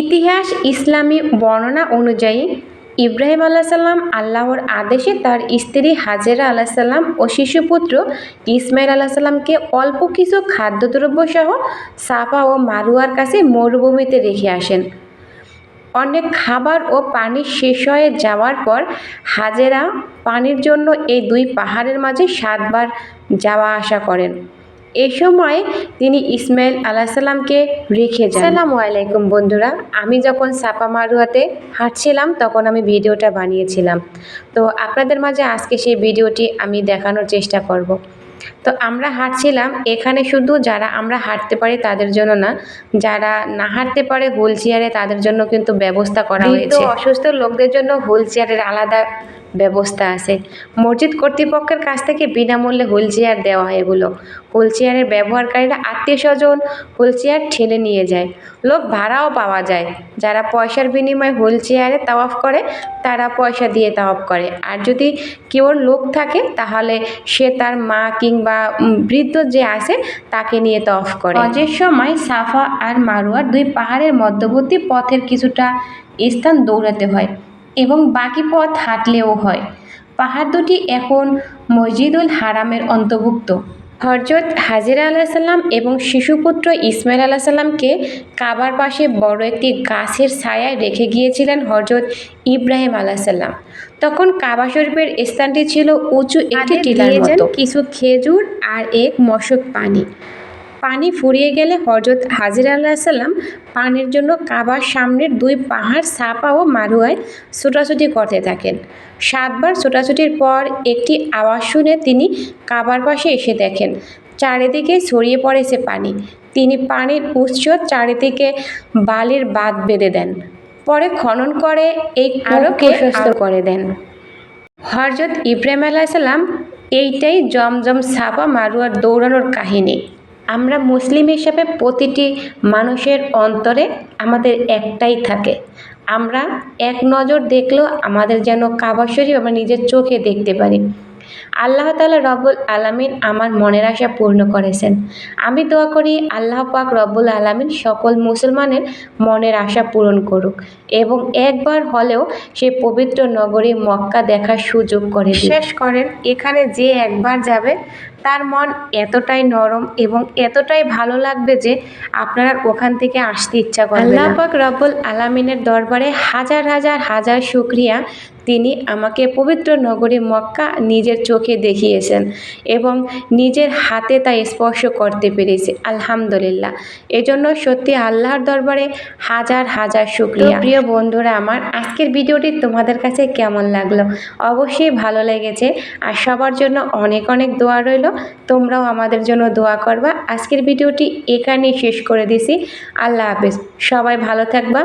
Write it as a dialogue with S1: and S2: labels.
S1: ইতিহাস ইসলামী বর্ণনা অনুযায়ী ইব্রাহিম সাল্লাম আল্লাহর আদেশে তার স্ত্রী হাজেরা সাল্লাম ও শিশুপুত্র ইসমাইল সাল্লামকে অল্প কিছু খাদ্যদ্রব্য সহ সাফা ও মারুয়ার কাছে মরুভূমিতে রেখে আসেন অনেক খাবার ও পানি শেষ হয়ে যাওয়ার পর হাজেরা পানির জন্য এই দুই পাহাড়ের মাঝে সাতবার যাওয়া আসা করেন এ সময় তিনি ইসমাইল সাল্লামকে রেখে যান
S2: সালামু আলাইকুম বন্ধুরা আমি যখন সাপা মারুয়াতে হাঁটছিলাম তখন আমি ভিডিওটা বানিয়েছিলাম তো আপনাদের মাঝে আজকে সেই ভিডিওটি আমি দেখানোর চেষ্টা করব। তো আমরা হাঁটছিলাম এখানে শুধু যারা আমরা হাঁটতে পারি তাদের জন্য না যারা না হাঁটতে পারে হুইল চেয়ারে তাদের জন্য কিন্তু ব্যবস্থা করা হয়েছে
S1: অসুস্থ লোকদের জন্য হুইল চেয়ারের আলাদা ব্যবস্থা আছে মসজিদ কর্তৃপক্ষের কাছ থেকে বিনামূল্যে হুইল চেয়ার দেওয়া হয় এগুলো হুইল চেয়ারের ব্যবহারকারীরা আত্মীয় স্বজন হুইল চেয়ার ঠেলে নিয়ে যায় লোক ভাড়াও পাওয়া যায় যারা পয়সার বিনিময়ে হুইল চেয়ারে তাওয়াফ করে তারা পয়সা দিয়ে তাওয়াফ করে আর যদি কেউ লোক থাকে তাহলে সে তার মা কিংবা বৃদ্ধ যে আছে তাকে নিয়ে তফ করে হজের সময় সাফা আর মারুয়ার দুই পাহাড়ের মধ্যবর্তী পথের কিছুটা স্থান দৌড়াতে হয় এবং বাকি পথ হাঁটলেও হয় পাহাড় দুটি এখন মসজিদুল হারামের অন্তর্ভুক্ত হরজত হাজিরা সাল্লাম এবং শিশুপুত্র ইসমাইল সাল্লামকে কাবার পাশে বড় একটি গাছের ছায়ায় রেখে গিয়েছিলেন হরজত ইব্রাহিম সাল্লাম তখন কাবা শরীফের স্থানটি ছিল উঁচু একটি টিলার মতো কিছু খেজুর আর এক মশক পানি পানি ফুরিয়ে গেলে হজরত হাজির সাল্লাম পানির জন্য কাবার সামনের দুই পাহাড় সাপা ও মারুয়ায় ছোটাছুটি করতে থাকেন সাতবার ছোটাছুটির পর একটি আওয়াজ শুনে তিনি কাবার পাশে এসে দেখেন চারিদিকে ছড়িয়ে পড়েছে পানি তিনি পানির উৎস চারিদিকে বালির বাঁধ বেঁধে দেন পরে খনন করে এই আরোকে সুস্থ করে দেন হরজত ইব্রাহিম আলাহিসাল্লাম এইটাই জমজম সাপা মারুয়ার দৌড়ানোর কাহিনী আমরা মুসলিম হিসেবে প্রতিটি মানুষের অন্তরে আমাদের একটাই থাকে আমরা এক নজর দেখলেও আমাদের যেন কাবা শরীফ আমরা নিজের চোখে দেখতে পারি আল্লাহ তালা রব্বুল আলমিন আমার মনের আশা পূর্ণ করেছেন আমি দোয়া করি আল্লাহ পাক রব্বুল আলমিন সকল মুসলমানের মনের আশা পূরণ করুক এবং একবার হলেও সে পবিত্র নগরী মক্কা দেখার সুযোগ করে
S2: শেষ করেন এখানে যে একবার যাবে তার মন এতটাই নরম এবং এতটাই ভালো লাগবে যে আপনার ওখান থেকে আসতে ইচ্ছা করেন আল্লাহ পাক
S1: রব্বুল আলামিনের দরবারে হাজার হাজার হাজার শুক্রিয়া তিনি আমাকে পবিত্র নগরী মক্কা নিজের চোখে দেখিয়েছেন এবং নিজের হাতে তা স্পর্শ করতে পেরেছি আলহামদুলিল্লাহ এজন্য সত্যি আল্লাহর দরবারে হাজার হাজার শুক্রিয়া
S2: প্রিয় বন্ধুরা আমার আজকের ভিডিওটি তোমাদের কাছে কেমন লাগলো অবশ্যই ভালো লেগেছে আর সবার জন্য অনেক অনেক দোয়া রইল তোমরাও আমাদের জন্য দোয়া করবা আজকের ভিডিওটি এখানেই শেষ করে দিছি আল্লাহ হাফেজ সবাই ভালো থাকবা